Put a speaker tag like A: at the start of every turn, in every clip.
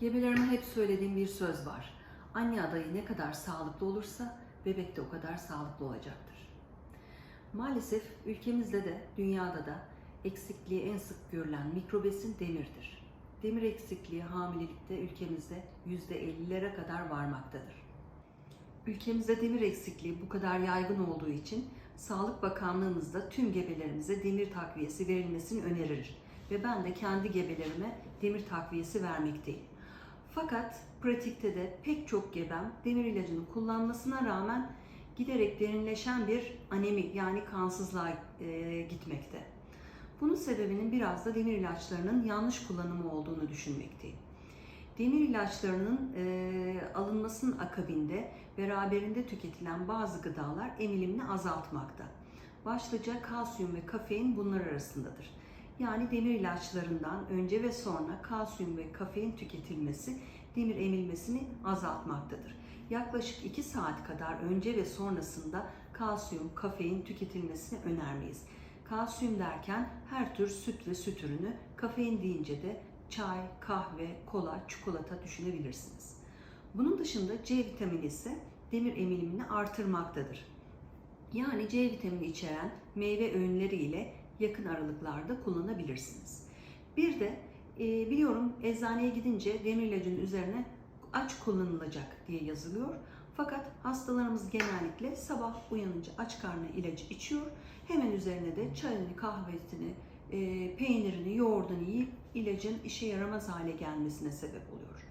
A: Gebelerime hep söylediğim bir söz var. Anne adayı ne kadar sağlıklı olursa bebek de o kadar sağlıklı olacaktır. Maalesef ülkemizde de dünyada da eksikliği en sık görülen mikrobesin demirdir. Demir eksikliği hamilelikte ülkemizde %50'lere kadar varmaktadır. Ülkemizde demir eksikliği bu kadar yaygın olduğu için Sağlık Bakanlığımız da tüm gebelerimize demir takviyesi verilmesini önerir ve ben de kendi gebelerime demir takviyesi vermekteyim. Fakat pratikte de pek çok gebem demir ilacını kullanmasına rağmen giderek derinleşen bir anemi yani kansızlığa e, gitmekte. Bunun sebebinin biraz da demir ilaçlarının yanlış kullanımı olduğunu düşünmekteyim. Demir ilaçlarının e, alınmasının akabinde beraberinde tüketilen bazı gıdalar emilimini azaltmakta. Başlıca kalsiyum ve kafein bunlar arasındadır. Yani demir ilaçlarından önce ve sonra kalsiyum ve kafein tüketilmesi demir emilmesini azaltmaktadır. Yaklaşık 2 saat kadar önce ve sonrasında kalsiyum, kafein tüketilmesini önermeyiz. Kalsiyum derken her tür süt ve süt ürünü, kafein deyince de çay, kahve, kola, çikolata düşünebilirsiniz. Bunun dışında C vitamini ise demir emilimini artırmaktadır. Yani C vitamini içeren meyve öğünleri ile yakın aralıklarda kullanabilirsiniz. Bir de e, biliyorum eczaneye gidince demir ilacının üzerine aç kullanılacak diye yazılıyor. Fakat hastalarımız genellikle sabah uyanınca aç karnına ilacı içiyor. Hemen üzerine de çayını, kahvesini, e, peynirini, yoğurdunu yiyip ilacın işe yaramaz hale gelmesine sebep oluyor.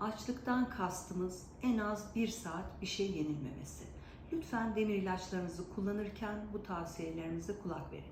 A: Açlıktan kastımız en az bir saat bir şey yenilmemesi. Lütfen demir ilaçlarınızı kullanırken bu tavsiyelerimize kulak verin.